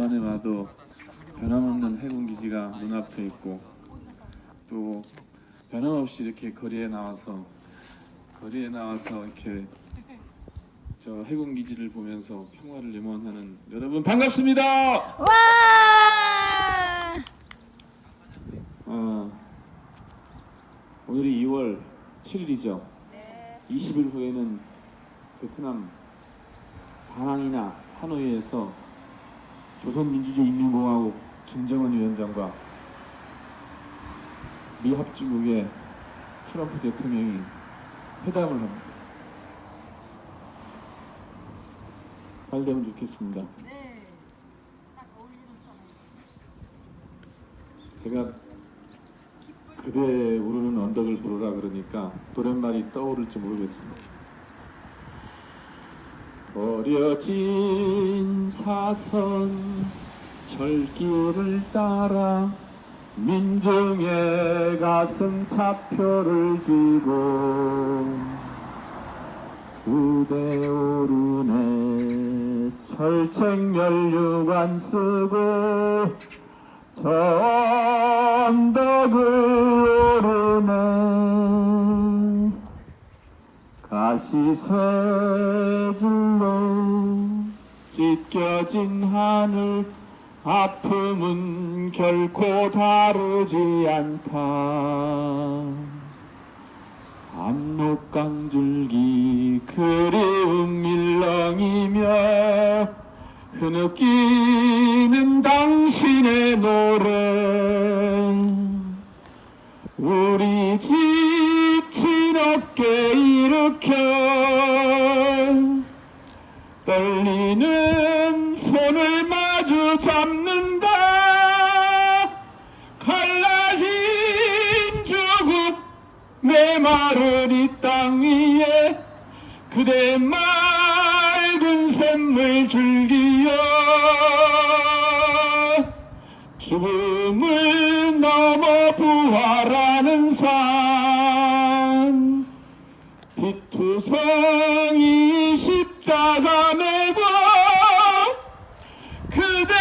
오랜만에 와도 변함없는 해군 기지가 눈앞에 있고 또 변함없이 이렇게 거리에 나와서 거리에 나와서 이렇게 저 해군 기지를 보면서 평화를 염원하는 여러분 반갑습니다. 와! 어, 오늘이 2월 7일이죠. 20일 후에는 베트남 다낭이나 하노이에서 조선민주주의인민공화국 김정은 위원장과 미 합중국의 트럼프 대통령이 회담을 합니다. 잘 되면 좋겠습니다. 제가 그대 오르는 언덕을 부르라 그러니까 노랫말이 떠오를지 모르겠습니다. 버려진 사선 철길을 따라 민중의 가슴 차표를 쥐고 부대 오르네 철책면류관 쓰고 저 언덕을 오르네 세 줄로 찢겨진 하늘 아픔은 결코 다르지 않다. 압록강 줄기 그리움 일렁이며 흐느끼는 당신의 노래 우리 어깨 일으켜 떨리는 손을 마주 잡는다. 갈라진 주국 내 마른 이땅 위에 그대 맑은 샘물 줄기여 죽음을 넘어 부활하는 산 피투성이 십자가 메고 그대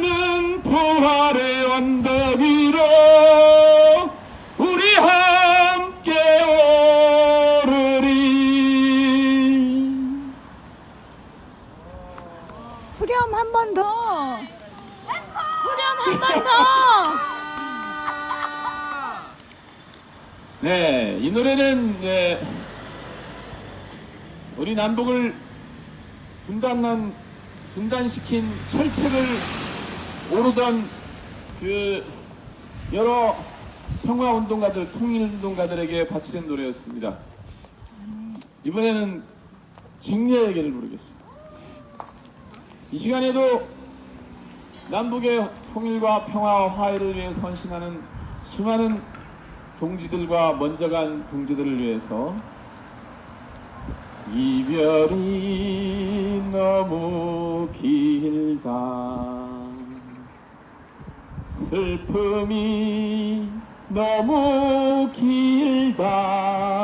오르는 부활의 언덕 위로 우리 함께 오르리 후렴 한 번 더. 후렴 한 번 더. 네, 이 노래는 네, 우리 남북을 분단난 분단시킨 철책을 오르던 그 여러 평화 운동가들, 통일 운동가들에게 바치는 노래였습니다. 이번에는 직녀에게를 부르겠습니다. 이 시간에도 남북의 통일과 평화와 화해를 위해 헌신하는 수많은 동지들과 먼저 간 동지들을 위해서 이별이 너무 길다. 슬픔이 너무 길다